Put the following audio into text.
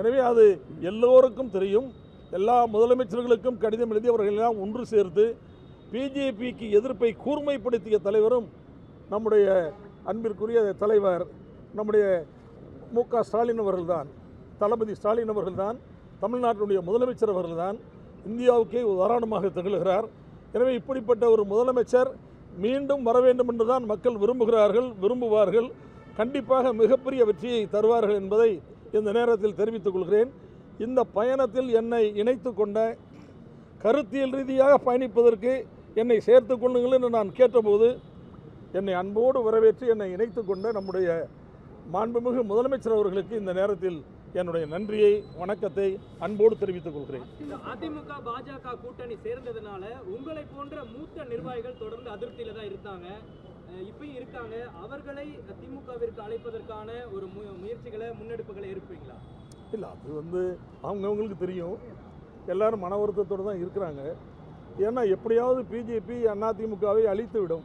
எனவே அது எல்லோருக்கும் தெரியும். எல்லா முதலமைச்சர்களுக்கும் கடிதம் எழுதி அவர்கள் எல்லாம் ஒன்று சேர்த்து பிஜேபிக்கு எதிர்ப்பை கூர்மைப்படுத்திய தலைவரும் நம்முடைய அன்பிற்குரிய தலைவர் நம்முடைய மு க ஸ்டாலின் அவர்கள்தான் தளபதி ஸ்டாலின் அவர்கள்தான் தமிழ்நாட்டினுடைய முதலமைச்சர் அவர்கள்தான் இந்தியாவுக்கே உதாரணமாக திகழ்கிறார். எனவே இப்படிப்பட்ட ஒரு முதலமைச்சர் மீண்டும் வர வேண்டும் என்றுதான் மக்கள் விரும்புகிறார்கள் விரும்புவார்கள். கண்டிப்பாக மிகப்பெரிய வெற்றியை தருவார்கள் என்பதை இந்த நேரத்தில் தெரிவித்துக் கொள்கிறேன். இந்த பயணத்தில் என்னை இணைத்து கொண்ட கருத்தியல் ரீதியாக பயணிப்பதற்கு என்னை சேர்த்து கொள்ளுங்கள் என்று நான் கேட்டபோது என்னை அன்போடு வரவேற்று என்னை இணைத்து கொண்ட நம்முடைய மாண்புமிகு முதலமைச்சர் அவர்களுக்கு இந்த நேரத்தில் என்னுடைய நன்றியை வணக்கத்தை அன்போடு தெரிவித்துக் கொள்கிறேன். அதிமுக பாஜக கூட்டணி சேர்ந்ததுனால உங்களை போன்ற மூத்த நிர்வாகிகள் தொடர்ந்து அதிருப்தியில தான் இருந்தாங்க இப்பயும் இருக்காங்க. அவர்களை திமுகவிற்கு அழைப்பதற்கான ஒரு மு- இல்லை அது வந்து அவங்கவுங்களுக்கு தெரியும். எல்லாரும் மன வருத்தத்தோடு தான் இருக்கிறாங்க. ஏன்னா எப்படியாவது பிஜேபி அதிமுகவை அழித்து விடும்.